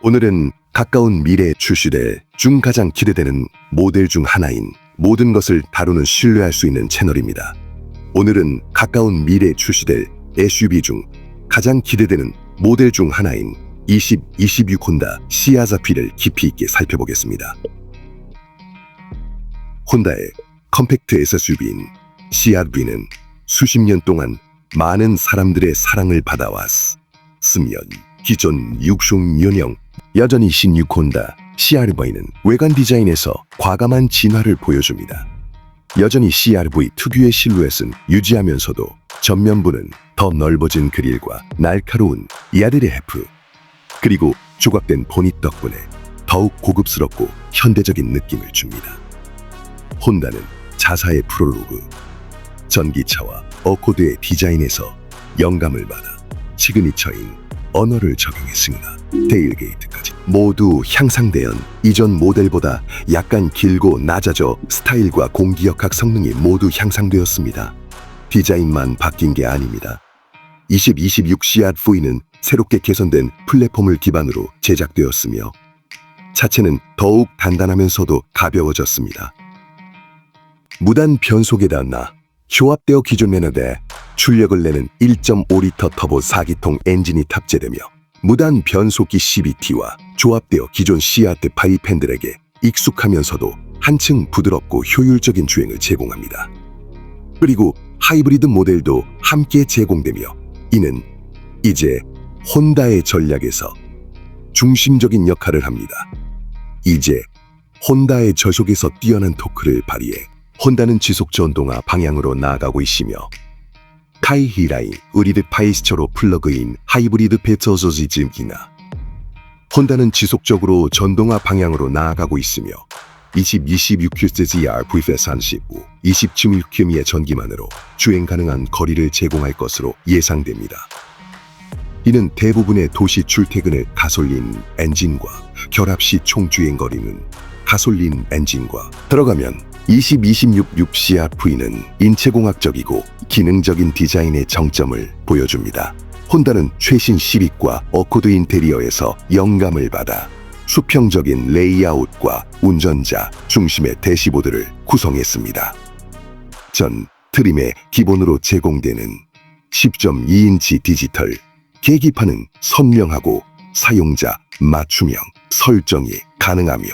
오늘은 가까운 미래에 출시될 중 가장 기대되는 모델 중 하나인 모든 것을 다루는 신뢰할 수 있는 채널입니다. 오늘은 가까운 미래에 출시될 SUV 중 가장 기대되는 모델 중 하나인 2026 혼다 시아자피를 깊이 있게 살펴보겠습니다. 혼다의 컴팩트 SUV인 CRV는 수십 년 동안 많은 사람들의 사랑을 받아왔으면 기존 6종 연형 여전히 신육 혼다 CRV는 외관 디자인에서 과감한 진화를 보여줍니다. 여전히 CRV 특유의 실루엣은 유지하면서도 전면부는 더 넓어진 그릴과 날카로운 야드레 헤프 그리고 조각된 보닛 덕분에 더욱 고급스럽고 현대적인 느낌을 줍니다. 혼다는 자사의 프롤로그, 전기차와 어코드의 디자인에서 영감을 받아 시그니처인 언어를 적용했으나 테일게이트까지 모두 향상되은 이전 모델보다 약간 길고 낮아져 스타일과 공기역학 성능이 모두 향상되었습니다. 디자인만 바뀐 게 아닙니다. 2026 CR4는 새롭게 개선된 플랫폼을 기반으로 제작되었으며 차체는 더욱 단단하면서도 가벼워졌습니다. 무단 변속에다 나 조합되어 기존 매너대 출력을 내는 1.5리터 터보 4기통 엔진이 탑재되며 무단 변속기 CVT와 조합되어 기존 시아트 파이 팬들에게 익숙하면서도 한층 부드럽고 효율적인 주행을 제공합니다. 그리고 하이브리드 모델도 함께 제공되며 이는 이제 혼다의 전략에서 중심적인 역할을 합니다. 이제 혼다의 저속에서 뛰어난 토크를 발휘해 혼다는 지속 전동화 방향으로 나아가고 있으며 카이히라이 우리드 파이스처로 플러그인 하이브리드 페터소지즘기나 혼다는 지속적으로 전동화 방향으로 나아가고 있으며 2026QZR VF35 27km의 전기만으로 주행 가능한 거리를 제공할 것으로 예상됩니다. 이는 대부분의 도시 출퇴근을 가솔린 엔진과 결합 시 총 주행 거리는 가솔린 엔진과 들어가면 2026 6CRV는 인체공학적이고 기능적인 디자인의 정점을 보여줍니다. 혼다는 최신 시빅과 어코드 인테리어에서 영감을 받아 수평적인 레이아웃과 운전자 중심의 대시보드를 구성했습니다. 전 트림에 기본으로 제공되는 10.2인치 디지털 계기판은 선명하고 사용자 맞춤형 설정이 가능하며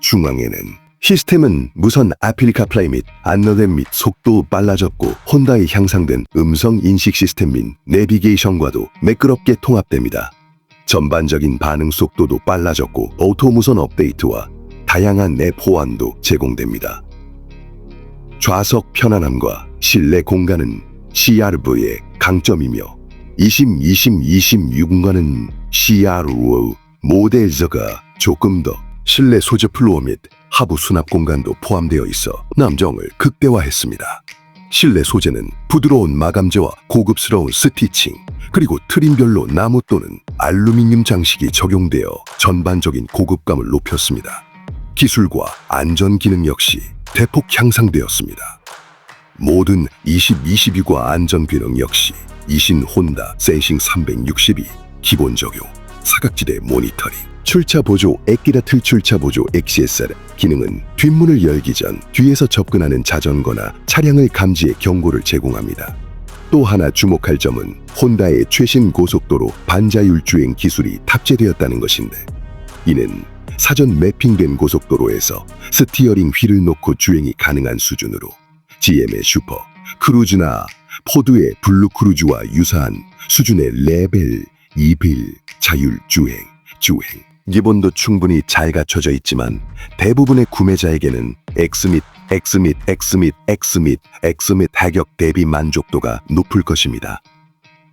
중앙에는 시스템은 무선 아필카 플레이 및 안너댐 및 속도 빨라졌고 혼다의 향상된 음성 인식 시스템 및 내비게이션과도 매끄럽게 통합됩니다. 전반적인 반응 속도도 빨라졌고 오토 무선 업데이트와 다양한 앱 호환도 제공됩니다. 좌석 편안함과 실내 공간은 CRV의 강점이며 20, 20, 26과는 CRV 모델저가 조금 더 실내 소재 플로어 및 하부 수납 공간도 포함되어 있어 남정을 극대화했습니다. 실내 소재는 부드러운 마감재와 고급스러운 스티칭, 그리고 트림별로 나무 또는 알루미늄 장식이 적용되어 전반적인 고급감을 높였습니다. 기술과 안전 기능 역시 대폭 향상되었습니다. 모든 2022과 안전 기능 역시 이신 혼다 센싱 362 기본 적용 사각지대 모니터링 출차 보조 액기라 틀 출차 보조 XSR 기능은 뒷문을 열기 전 뒤에서 접근하는 자전거나 차량을 감지해 경고를 제공합니다. 또 하나 주목할 점은 혼다의 최신 고속도로 반자율 주행 기술이 탑재되었다는 것인데 이는 사전 매핑된 고속도로에서 스티어링 휠을 놓고 주행이 가능한 수준으로 GM의 슈퍼 크루즈나 포드의 블루 크루즈와 유사한 수준의 레벨 2빌 자율 주행 주행 기본도 충분히 잘 갖춰져 있지만 대부분의 구매자에게는 X 및 X 및 X 및 X 및 X 및 가격 대비 만족도가 높을 것입니다.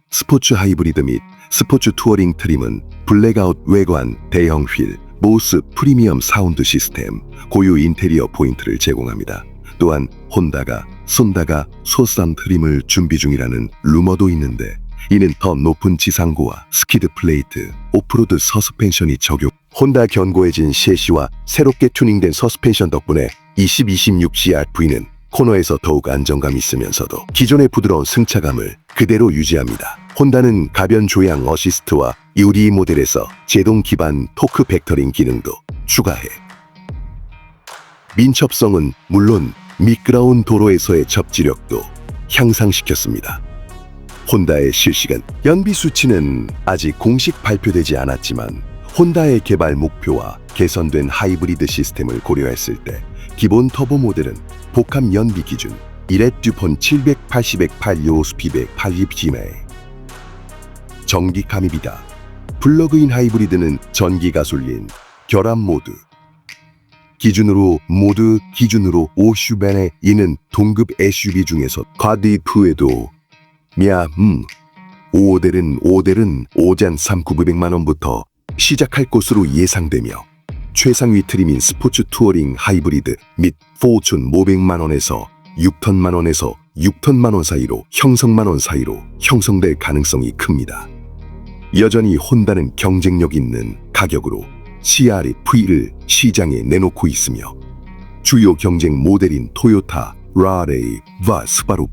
스포츠 하이브리드 및 스포츠 투어링 트림은 블랙아웃 외관, 대형 휠, 모스 프리미엄 사운드 시스템, 고유 인테리어 포인트를 제공합니다. 또한 혼다가 손다가 소싼 트림을 준비 중이라는 루머도 있는데 이는 더 높은 지상고와 스키드 플레이트, 오프로드 서스펜션이 적용. 혼다 견고해진 셰시와 새롭게 튜닝된 서스펜션 덕분에 2026 CRV는 코너에서 더욱 안정감 있으면서도 기존의 부드러운 승차감을 그대로 유지합니다. 혼다는 가변 조향 어시스트와 유리 모델에서 제동 기반 토크 벡터링 기능도 추가해 민첩성은 물론 미끄러운 도로에서의 접지력도 향상시켰습니다. 혼다의 실시간. 연비 수치는 아직 공식 발표되지 않았지만 혼다의 개발 목표와 개선된 하이브리드 시스템을 고려했을 때 기본 터보 모델은 복합 연비 기준 1렛 듀폰 780에 8요 스피드 80G매 전기 감입이다. 플러그인 하이브리드는 전기 가솔린 결합 모드. 기준으로 모두 기준으로 5슈벤에 이는 동급 SUV 중에서 과디프에도 미아 음 5델은 5델은 오잔 3,900만 원부터 시작할 것으로 예상되며 최상위 트림인 스포츠 투어링 하이브리드 및 포춘 500만 원에서 6턴만 원에서 6턴만 원 사이로 형성만 원 사이로 형성될 가능성이 큽니다. 여전히 혼다는 경쟁력 있는 가격으로 CR-V를 시장에 내놓고 있으며 주요 경쟁 모델인 토요타, 라레이 와 스바루